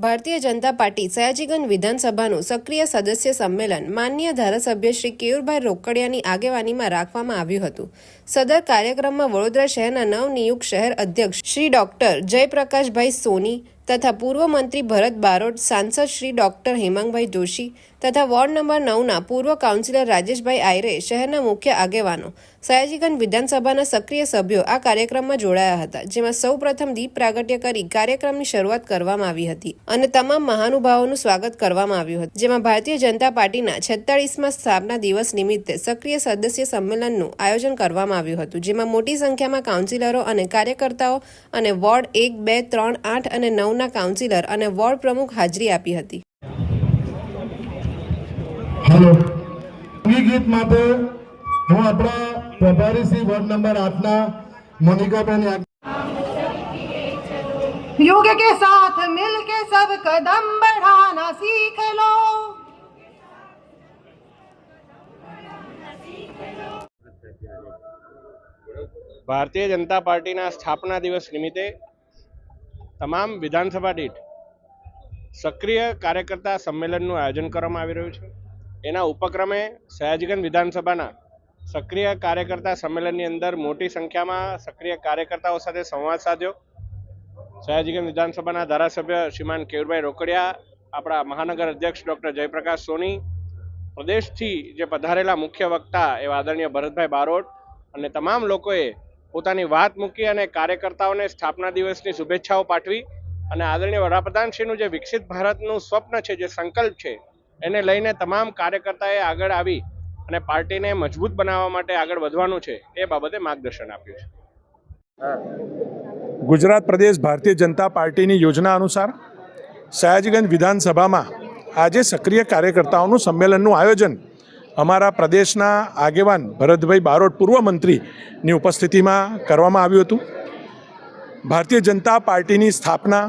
Bharatiya Janata party Sayajiganj વિધાનસભાનું સક્રિય સદસ્ય સંમેલન માનનીય ધારાસભ્ય શ્રી કેયુરભાઈ રોકડિયાની આગેવાનીમાં રાખવામાં આવ્યું હતું. સદર કાર્યક્રમમાં વડોદરા શહેરના નવનિયુક્ત શહેર અધ્યક્ષ શ્રી ડોક્ટર જયપ્રકાશભાઈ સોની તથા પૂર્વ મંત્રી ભરત બારોટ, સાંસદ શ્રી ડોક્ટર હેમાંગભાઈ જોશી તથા વોર્ડ નંબર નવના પૂર્વ કાઉન્સિલર રાજેશભાઈ આયરે શહેરના મુખ્ય આગેવાનો, સયાજીગંજ વિધાનસભાના સક્રિય સભ્યો આ કાર્યક્રમમાં જોડાયા હતા, જેમાં સૌ પ્રથમ દીપ પ્રાગટ્ય કરી કાર્યક્રમની શરૂઆત કરવામાં આવી હતી અને તમામ મહાનુભાવોનું સ્વાગત કરવામાં આવ્યું હતું, જેમાં ભારતીય જનતા પાર્ટીના છેતાળીસમાં સ્થાપના દિવસ નિમિત્તે સક્રિય સદસ્ય સંમેલનનું આયોજન કરવામાં આવ્યું હતું, જેમાં મોટી સંખ્યામાં કાઉન્સિલરો અને કાર્યકર્તાઓ અને વોર્ડ એક, બે, ત્રણ, આઠ અને નવના કાઉન્સિલર અને વોર્ડ પ્રમુખ હાજરી આપી હતી હેલો સંગી ગીત માટે હું આપણા પ્રભારી શ્રી વોર્ડ નંબર આઠના મોનિકાબેન યાદ युग के साथ मिलके सब कदम बढ़ाना सीख लो ભારતીય જનતા પાર્ટીના સ્થાપના દિવસ નિમિત્તે તમામ વિધાનસભા દીઠ સક્રિય કાર્યકર્તા સંમેલનનું આયોજન કરવામાં આવી રહ્યું છે. એના ઉપક્રમે સયાજીગંજ વિધાનસભાના સક્રિય કાર્યકર્તા સંમેલનની અંદર મોટી સંખ્યામાં સક્રિય કાર્યકર્તાઓ સાથે સંવાદ સાધ્યો. સયાજીગંજ વિધાનસભાના ધારાસભ્ય શ્રીમાન કેવુરભાઈ રોકડિયા, આપણા મહાનગર અધ્યક્ષ ડૉક્ટર જયપ્રકાશ સોની, પ્રદેશથી જે પધારેલા મુખ્ય વક્તા એવા આદરણીય ભરતભાઈ બારોટ અને તમામ લોકોએ પોતાની વાત મૂકી અને કાર્યકર્તાઓને સ્થાપના દિવસની શુભેચ્છાઓ પાઠવી અને આદરણીય વડાપ્રધાનશ્રીનું જે વિકસિત ભારતનું સ્વપ્ન છે, જે સંકલ્પ છે, એને લઈને તમામ કાર્યકર્તાએ આગળ આવી અને પાર્ટીને મજબૂત બનાવવા માટે આગળ વધવાનું છે, એ બાબતે માર્ગદર્શન આપ્યું છે. ગુજરાત પ્રદેશ ભારતીય જનતા પાર્ટીની યોજના અનુસાર સયાજીગંજ વિધાનસભામાં આજે સક્રિય કાર્યકર્તાઓનું સંમેલનનું આયોજન અમારા પ્રદેશના આગેવાન ભરતભાઈ બારોટ, પૂર્વ મંત્રીની ઉપસ્થિતિમાં કરવામાં આવ્યું હતું. ભારતીય જનતા પાર્ટીની સ્થાપના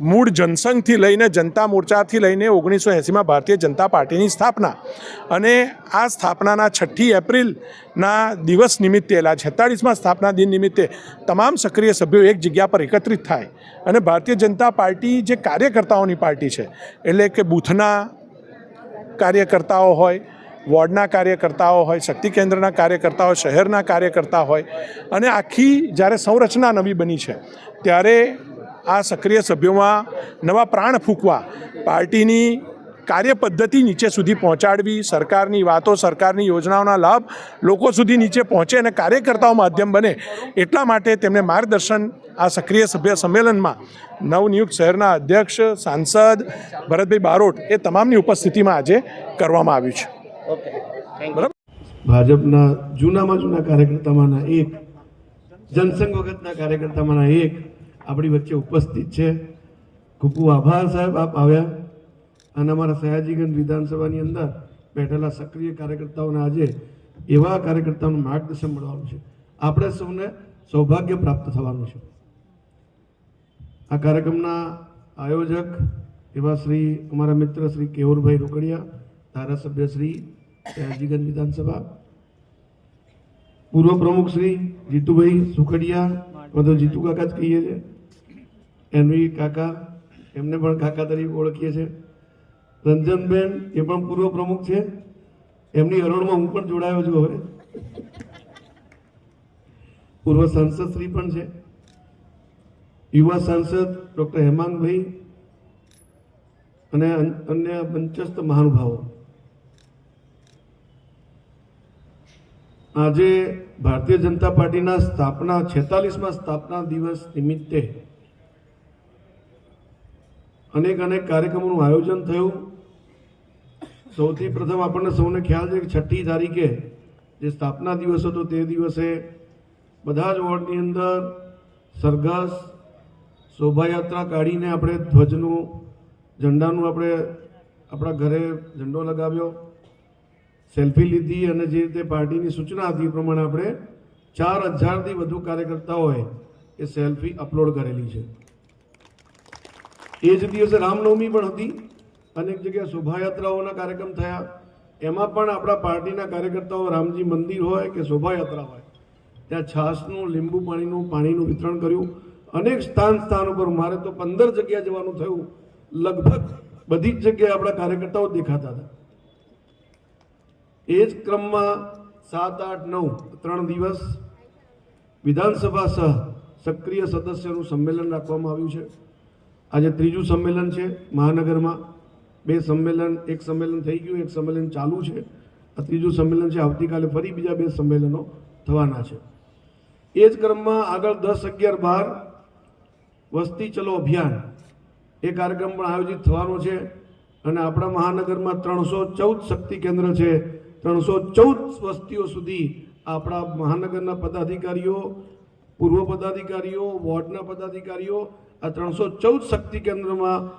મૂળ જનસંઘથી લઈને, જનતા મોરચાથી લઈને ઓગણીસો એંસીમાં ભારતીય જનતા પાર્ટીની સ્થાપના અને આ સ્થાપનાના છઠ્ઠી એપ્રિલના દિવસ નિમિત્તે, એટલે છેતાળીસમાં સ્થાપના દિન નિમિત્તે તમામ સક્રિય સભ્યો એક જગ્યા પર એકત્રિત થાય અને ભારતીય જનતા પાર્ટી જે કાર્યકર્તાઓની પાર્ટી છે, એટલે કે બૂથના કાર્યકર્તાઓ હોય વોર્ડના કાર્યકર્તાઓ હોય, શક્તિ કેન્દ્રના કાર્યકર્તાઓ, શહેરના કાર્યકર્તા હોય અને આખી જ્યારે સંરચના નવી બની છે, ત્યારે આ સક્રિય સભ્યોમાં નવા પ્રાણ ફૂંકવા, પાર્ટીની કાર્ય પદ્ધતિ નીચે સુધી પહોંચાડવી, સરકારની વાતો, સરકારની યોજનાઓના લાભ લોકો સુધી નીચે પહોંચે અને કાર્યકર્તાઓ માધ્યમ બને, એટલા માટે તેમને માર્ગદર્શન આ સક્રિય સભ્ય સંમેલનમાં નવનિયુક્ત શહેરના અધ્યક્ષ, સાંસદ ભરતભાઈ બારોટ એ તમામની ઉપસ્થિતિમાં આજે કરવામાં આવ્યું છે. ભાજપના જૂનામાં જૂના કાર્યકર્તામાંના એક જનસંઘ વખતના કાર્યકર્તામાંના એક આપણી વચ્ચે ઉપસ્થિત છે. ખૂબ ખૂબ આભાર સાહેબ આપ આવ્યા. અને અમારા સયાજીગંજ વિધાનસભાની અંદર બેઠેલા સક્રિય કાર્યકર્તાઓને આજે એવા કાર્યકર્તાઓનું માર્ગદર્શન મળવાનું છે. આપણે સૌને સૌભાગ્ય પ્રાપ્ત થવાનું છે. આ કાર્યક્રમના આયોજક એવા શ્રી અમારા મિત્ર શ્રી કેવુરભાઈ રોકડિયા ધારાસભ્ય શ્રી સયાજીગંજ વિધાનસભા. પૂર્વ પ્રમુખ શ્રી જીતુભાઈ સુખડિયા બધો જીતુ કાકા જ કહીએ છીએ એનવી કાકા, એમને પણ કાકા તરીકે ઓળખીએ છીએ રંજનબેન એ પણ પૂર્વ પ્રમુખ છે. એમની હરોળમાં હું પણ જોડાયો છું હવે. પૂર્વ સાંસદ શ્રી પણ છે. યુવા સાંસદ ડૉક્ટર હેમાંગભાઈ અને અન- અન્ય મંચસ્થ મહાનુભાવો. આજે ભારતીય જનતા પાર્ટીના સ્થાપના, છેતાલીસમાં સ્થાપના દિવસ નિમિત્તે અનેક અનેક કાર્યક્રમોનું આયોજન થયું. સૌથી પ્રથમ આપણને સૌને ખ્યાલ છે કે છઠ્ઠી તારીખે જે સ્થાપના દિવસ હતો તે દિવસે બધા જ વોર્ડની અંદર સરઘસ શોભાયાત્રા કાઢીને આપણે ધ્વજનું, ઝંડાનું આપણે આપણા ઘરે ઝંડો લગાવ્યો. સેલ્ફી લીધી અને જે રીતે પાર્ટીની સૂચના હતી એ પ્રમાણે આપણે ચાર હજારથી વધુ કાર્યકર્તાઓએ એ સેલ્ફી અપલોડ કરેલી છે. એ જ દિવસે રામનવમી પણ હતી. અનેક જગ્યાએ શોભાયાત્રાઓના કાર્યક્રમ થયા. એમાં પણ આપણા પાર્ટીના કાર્યકર્તાઓ રામજી મંદિર હોય કે શોભાયાત્રા હોય, ત્યાં છાશનું, લીંબુ પાણીનું પાણીનું વિતરણ કર્યું. અનેક સ્થાન સ્થાન ઉપર મારે તો પંદર જગ્યા જવાનું થયું. લગભગ બધી જ જગ્યાએ આપણા કાર્યકર્તાઓ દેખાતા હતા. એ જ ક્રમમાં સાત, આઠ, નવ, ત્રણ દિવસ વિધાનસભા સહ સક્રિય સદસ્યનું સંમેલન રાખવામાં આવ્યું છે. આજે ત્રીજું સંમેલન છે મહાનગરમાં. બે સંમેલન, એક સંમેલન થઈ ગયું, એક સંમેલન ચાલુ છે. આ ત્રીજું સંમેલન છે, આવતીકાલે ફરી બીજા બે સંમેલનો થવાના છે. એ જ ક્રમમાં આગળ દસ, અગિયાર, બાર વસ્તી ચલો અભિયાન એ કાર્યક્રમ પણ આયોજિત થવાનો છે. અને આપણા મહાનગરમાં ત્રણસો ચૌદ શક્તિ કેન્દ્ર છે. ત્રણસો ચૌદ વસ્તીઓ સુધી આપણા મહાનગરના પદાધિકારીઓ, પૂર્વ પદાધિકારીઓ, વોર્ડના પદાધિકારીઓ આ ત્રણસો ચૌદ શક્તિ કેન્દ્રમાં